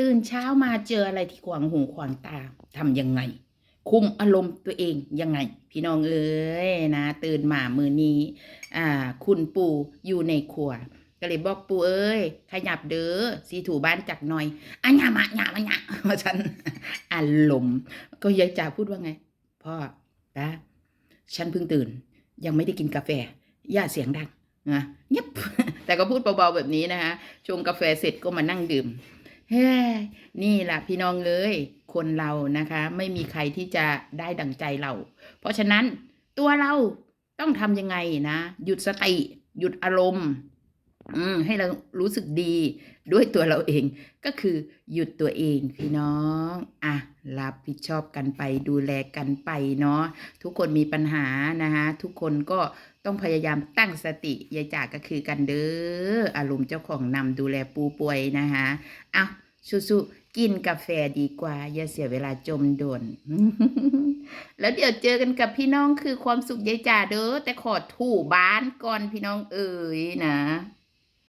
ตื่นเช้ามาเจออะไรที่ขวางหูขวางตาทำยังไง คุมอารมณ์ตัวเองยังไง พี่น้องเอ้ยนะ ตื่นมามือนี้ อ่า คุณปู่อยู่ในครัวก็เลยบอกปู่เอ้ย ขยับเด้อสีถูบ้านจักหน่อยอันยามะยามะยะว่าฉันอารมณ์ก็ยายจ๋าพูดว่าไง พ่อตาฉันเพิ่งตื่น ยังไม่ได้กินกาแฟ อย่าเสียงดังนะเงียบแต่ก็พูดเบาๆแบบนี้นะคะชงกาแฟเสร็จก็มานั่งดื่ม เฮ้นี่แหละพี่น้องเอ้ยคนเรานะคะ ไม่มีใครที่จะได้ดังใจเรา เพราะฉะนั้นตัวเราต้องทำยังไงนะ หยุดสติ หยุดอารมณ์ อืม ให้เรารู้สึกดีด้วยตัวเราเอง ก็คือหยุดตัวเองพี่น้อง อะ รับผิดชอบกันไปดูแลกันไปเนาะทุกคนมีปัญหานะคะทุกคนก็ต้องพยายามตั้งสติยายจากก็คือกันเด้ออารมณ์เจ้าของนำดูแลปูป่วยนะคะเอาสู้ๆกินกาแฟดีกว่า อย่าเสียเวลาจมโดน แล้วเดี๋ยวเจอกันกับพี่น้องคือความสุขยายจ่าเด้อแต่ขอถูบ้านก่อนพี่น้องเอ๋ยนะ